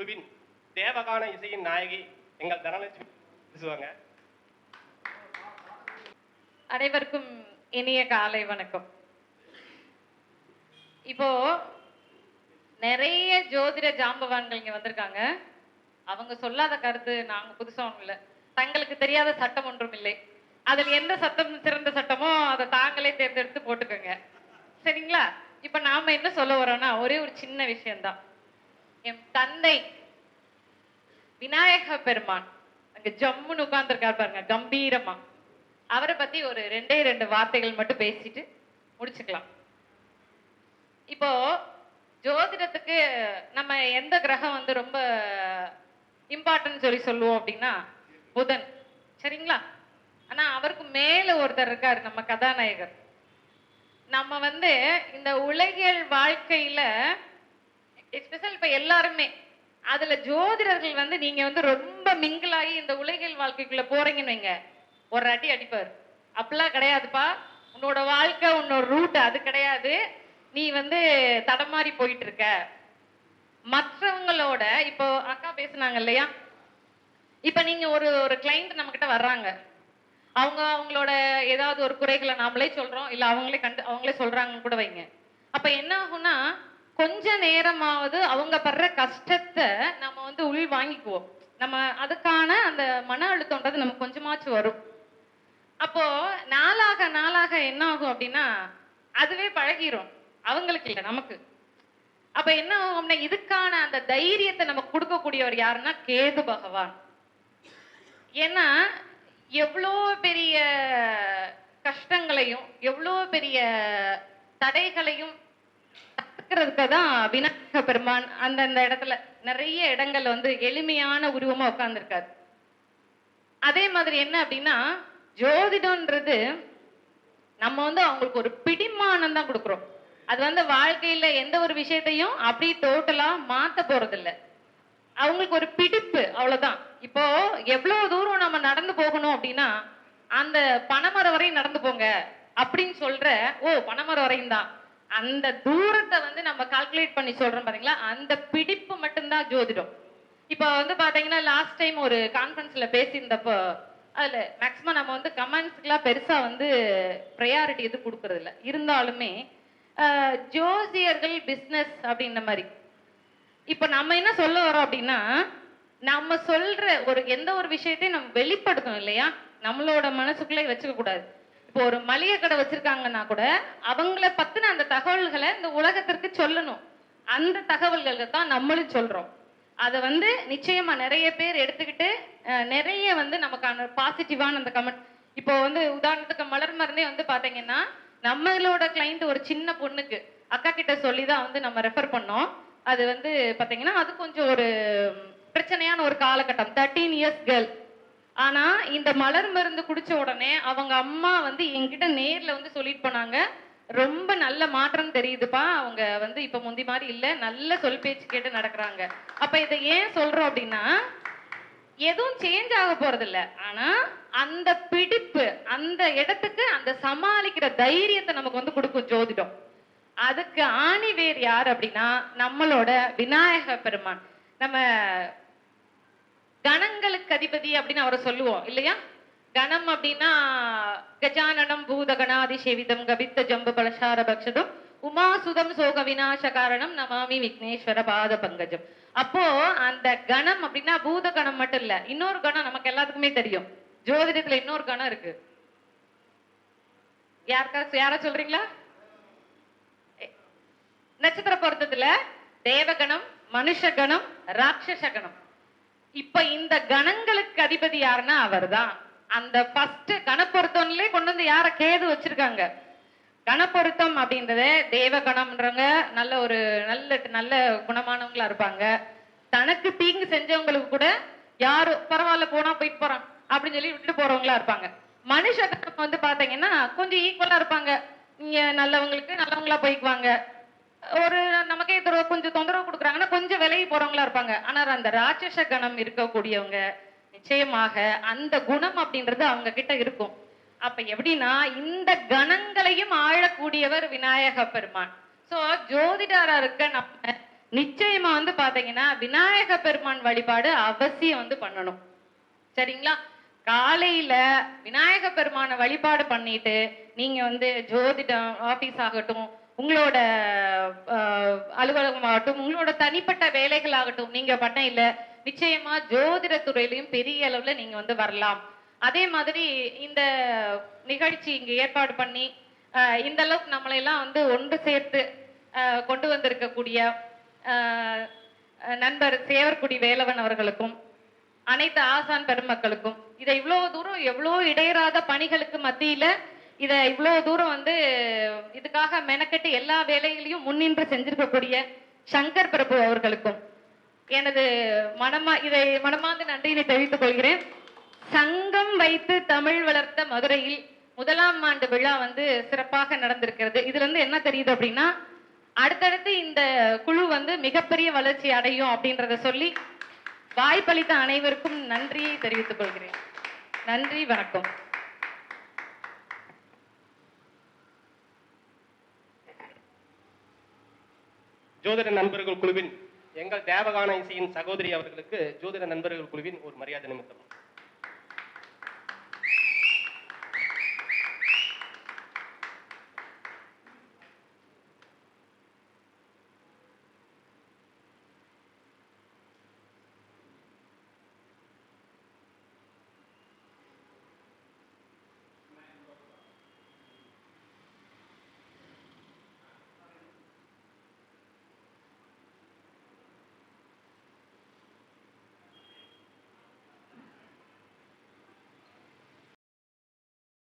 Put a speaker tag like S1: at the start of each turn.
S1: குழுவின் தேவகான இசையின் நாயகி எங்கள் தனலட்சுமி பேசுவாங்க.
S2: அனைவருக்கும் இனிய காலை வணக்கம். இப்போ நிறைய ஜோதிட ஜாம்பவான்கள் இங்க வந்திருக்காங்க. அவங்க சொல்லாத கருத்து நாங்க புதுசா ஒண்ணும் இல்ல. தங்களுக்கு தெரியாத சட்டம் ஒன்றும் இல்லை. அதில் எந்த சட்டம் சிறந்த சட்டமோ அதை தாங்களே தேர்ந்தெடுத்து போட்டுக்கோங்க. சரிங்களா? இப்ப நாம என்ன சொல்ல வரோம்னா ஒரே ஒரு சின்ன விஷயம்தான். என் தந்தை விநாயக பெருமான் அங்க ஜம்முன்னு உட்கார்ந்துருக்காரு பாருங்க கம்பீரமா. அவரை பத்தி ஒரு ரெண்டே ரெண்டு வார்த்தைகள் மட்டும் பேசிட்டு முடிச்சுக்கலாம். இப்போ ஜோதிடத்துக்கு நம்ம எந்த கிரகம் வந்து ரொம்ப இம்பார்ட்டன்ட் சொல்லி சொல்லுவோம் அப்படின்னா புதன். சரிங்களா? ஆனா அவருக்கு மேல ஒருத்தர் இருக்காரு நம்ம கதாநாயகர். நம்ம வந்து இந்த உலகியல் வாழ்க்கையில எஸ்பெஷல் இப்போ எல்லாருமே. அதுல ஜோதிடர்கள் வந்து நீங்க வந்து ரொம்ப மிங்கிளாகி இந்த உலகியல் வாழ்க்கைக்குள்ள போறீங்கன்னு வைங்க. ஒரு அடி அடிப்பார். அப்படிலாம் கிடையாதுப்பா. உன்னோட வாழ்க்கை உன்னோட ரூட் அது கிடையாது. நீ வந்து தடமாறி போயிட்டு இருக்க மற்றவங்களோட இப்போ அக்கா பேசுனாங்க இல்லையா? இப்போ நீங்க ஒரு ஒரு கிளைண்ட் நம்ம கிட்ட வர்றாங்க. அவங்க அவங்களோட ஏதாவது ஒரு குறைகளை நாமளே சொல்றோம். இல்லை அவங்களே கண்டு அவங்களே சொல்றாங்கன்னு கூட வைங்க. அப்ப என்ன ஆகும்னா கொஞ்ச நேரமாவது அவங்க படுற கஷ்டத்தை நம்ம வந்து உள் வாங்கிக்குவோம். நம்ம அதுக்கான அந்த மன அழுத்தம்ன்றது நமக்கு கொஞ்சமாச்சும் வரும். அப்போ நாளாக நாளாக என்ன ஆகும் அப்படின்னா அதுவே பழகிரும். அவங்களுக்கு இல்லை நமக்கு. அப்ப என்ன ஆகும் அப்படின்னா இதுக்கான அந்த தைரியத்தை நம்ம கொடுக்கக்கூடியவர் யாருன்னா கேது பகவான். ஏன்னா எவ்வளோ பெரிய கஷ்டங்களையும் எவ்வளோ பெரிய தடைகளையும் தடுக்கிறதுக்கு தான் விநாயக பெருமான் அந்தந்த இடத்துல நிறைய இடங்கள் வந்து எளிமையான உருவமா உட்கார்ந்துருக்காரு. அதே மாதிரி என்ன அப்படின்னா ஜோதிடம்ன்றது நம்ம வந்து அவங்களுக்கு ஒரு பிடிமானம் தான் கொடுக்குறோம். அது வந்து வாழ்க்கையில எந்த ஒரு விஷயத்தையும் அப்படி டோட்டலா மாத்த போறது இல்ல அவங்களுக்கு ஒரு பிடிப்பு அவ்வளவுதான். இப்போ எவ்வளவு தூரம் நம்ம நடந்து போகணும் அப்படின்னா அந்த பனைமரம் வரையும் நடந்து போங்க அப்படின்னு சொல்ற ஓ பனைமரம் வரையும் தான். அந்த தூரத்தை வந்து நம்ம கால்குலேட் பண்ணி சொல்றோம் பாத்தீங்களா? அந்த பிடிப்பு மட்டும்தான் ஜோதிடம். இப்போ வந்து பாத்தீங்கன்னா லாஸ்ட் டைம் ஒரு கான்ஃபரன்ஸ்ல பேசியிருந்தப்போ அதுல மேக்ஸிமம் நம்ம வந்து கமெண்ட்ஸ்க்குலாம் பெருசா வந்து ப்ரையாரிட்டி எதுவும் கொடுக்கறது இல்லை இருந்தாலுமே ஜோசியர்கள் பிஸ்னஸ் அப்படின்ற மாதிரி. இப்ப நம்ம என்ன சொல்ல வரோம் அப்படின்னா நம்ம சொல்ற ஒரு எந்த ஒரு விஷயத்தையும் நம்ம வெளிப்படுத்தணும் இல்லையா? நம்மளோட மனசுக்குள்ளே வச்சுக்க கூடாது இப்போ ஒரு மளிகை கடை வச்சிருக்காங்கன்னா கூட அவங்கள பத்தின அந்த தகவல்களை இந்த உலகத்திற்கு சொல்லணும். அந்த தகவல்களை தான் நம்மளும் சொல்றோம். அதை வந்து நிச்சயமா நிறைய பேர் எடுத்துக்கிட்டு நிறைய வந்து நமக்கான பாசிட்டிவான அந்த கமெண்ட் இப்போ வந்து உதாரணத்துக்கு மலர் மருந்தே வந்து பாத்தீங்கன்னா நம்மளோட கிளைண்ட் ஒரு சின்ன பொண்ணுக்கு அக்கா கிட்ட சொல்லி தான் வந்து நம்ம ரெஃபர் பண்ணோம். அது வந்து பாத்தீங்கன்னா அது கொஞ்சம் ஒரு பிரச்சனையான ஒரு காலகட்டம். தேர்ட்டீன் இயர்ஸ் கேர்ள் ஆனா இந்த மலர் மருந்து குடிச்ச உடனே அவங்க அம்மா வந்து என்கிட்ட நேர்ல வந்து சொல்லிட்டு போனாங்க. ரொம்ப நல்ல மாற்றம் தெரியுதுப்பா. அவங்க வந்து இப்ப முந்தி மாதிரி இல்ல. நல்ல சொல் பேச்சு கேட்டு நடக்கிறாங்க. அப்ப இதை ஏன் சொல்றோம் அப்படின்னா எதுவும் சேஞ்ச் ஆக போறது இல்ல. ஆனா அந்த பிடிப்பு அந்த இடத்துக்கு அந்த சமாளிக்கிற தைரியத்தை நமக்கு வந்து கொடுக்கும் ஜோதிடம். அதுக்கு ஆணி வேர் யார் அப்படின்னா நம்மளோட விநாயக பெருமான். நம்ம கணங்களுக்கு அதிபதி அப்படின்னு அவரை சொல்லுவோம் இல்லையா? கணம் அப்படின்னா கஜானனம் பூதகணாதி சேவிதம் கபித்த ஜம்பு பலசார பக்ஷதம் உமாசுதம் சோக விநாச காரணம் நமாமி விக்னேஸ்வர பாத பங்கஜம். அப்போ அந்த கணம் அப்படின்னா பூத கணம் மட்டும் இல்ல இன்னொரு கணம் நமக்கு எல்லாத்துக்குமே தெரியும். ஜோதிடத்துல இன்னொரு கணம் இருக்கு. யாருக்கா யாரா சொல்றீங்களா? நட்சத்திர பொருத்தத்துல தேவகணம் மனுஷகணம் ராட்சச கணம் இப்ப இந்த கணங்களுக்கு அதிபதி யாருன்னா அவர்தான். அந்த ஃபர்ஸ்ட் கணப்பொருத்தம்லயே கொண்டு வந்து யார கேது வச்சிருக்காங்க? கணப்பொருத்தம் அப்படின்றத தேவகணம்ன்றவங்க நல்ல ஒரு நல்ல நல்ல குணமானவங்களா இருப்பாங்க. தனக்கு தீங்கு செஞ்சவங்களுக்கு கூட யாரு பரவாயில்ல போனா போயிட்டு போறான் அப்படின்னு சொல்லி விட்டு போறவங்களா இருப்பாங்க. மனுஷ கணம் வந்து பாத்தீங்கன்னா கொஞ்சம் ஈக்குவலா இருப்பாங்க. இங்க நல்லவங்களுக்கு நல்லவங்களா போய்க்குவாங்க. ஒரு நமக்கே தொ- கொஞ்சம் தொந்தரவு கொடுக்குறாங்கன்னா கொஞ்சம் விலகி போறவங்களா இருப்பாங்க. ஆனால் அந்த ராட்சச கணம் இருக்கக்கூடியவங்க நிச்சயமாக அந்த குணம் அப்படின்றது அவங்க கிட்ட இருக்கும். அப்ப எப்படின்னா இந்த கணங்களையும் ஆழக்கூடியவர் விநாயக பெருமான். ஸோ ஜோதிடாரா இருக்க நம்ம நிச்சயமா வந்து பாத்தீங்கன்னா விநாயக பெருமான் வழிபாடு அவசியம் வந்து பண்ணணும். சரிங்களா? காலையில விநாயக பெருமான வழிபாடு பண்ணிட்டு நீங்க வந்து ஜோதிடம் ஆபீஸ் ஆகட்டும் உங்களோட அலுவலகம் ஆகட்டும் உங்களோட தனிப்பட்ட வேலைகள் ஆகட்டும் நீங்க பண்ண இல்ல நிச்சயமா ஜோதிட துறையிலையும் பெரிய அளவுல நீங்க வந்து வரலாம். அதே மாதிரி இந்த நிகழ்ச்சி இங்க ஏற்பாடு பண்ணி இந்த அளவுக்கு நம்மளையெல்லாம் வந்து ஒன்று சேர்த்து கொண்டு வந்திருக்கக்கூடிய நண்பர் சேவர்குடி வேலவன் அவர்களுக்கும் அனைத்து ஆசான் பெருமக்களுக்கும் இதை இவ்வளோ தூரம் எவ்வளோ இடையறாத பணிகளுக்கு மத்தியில இதை இவ்வளோ தூரம் வந்து இதுக்காக மெனக்கெட்டு எல்லா வேலைகளையும் முன்னின்று செஞ்சிருக்கக்கூடிய சங்கர் பிரபு அவர்களுக்கும் எனது மனமா இதை மனமார்ந்த நன்றியினை தெரிவித்துக் கொள்கிறேன். சங்கம் வைத்து தமிழ் வளர்த்த மதுரையில் முதலாம் ஆண்டு விழா வந்து சிறப்பாக நடந்திருக்கிறது. இதுல இருந்து என்ன தெரியுது அப்படின்னா அடுத்தடுத்து இந்த குழு வந்து மிகப்பெரிய வளர்ச்சி அடையும் அப்படின்றத சொல்லி வாய்ப்பளித்த அனைவருக்கும் நன்றியை தெரிவித்துக் கொள்கிறேன். நன்றி வணக்கம்.
S1: ஜோதிட நண்பர்கள் குழுவின் எங்கள் தேவகான இசையின் சகோதரி அவர்களுக்கு ஜோதிட நண்பர்கள் குழுவின் ஒரு மரியாதை நிமித்தம்.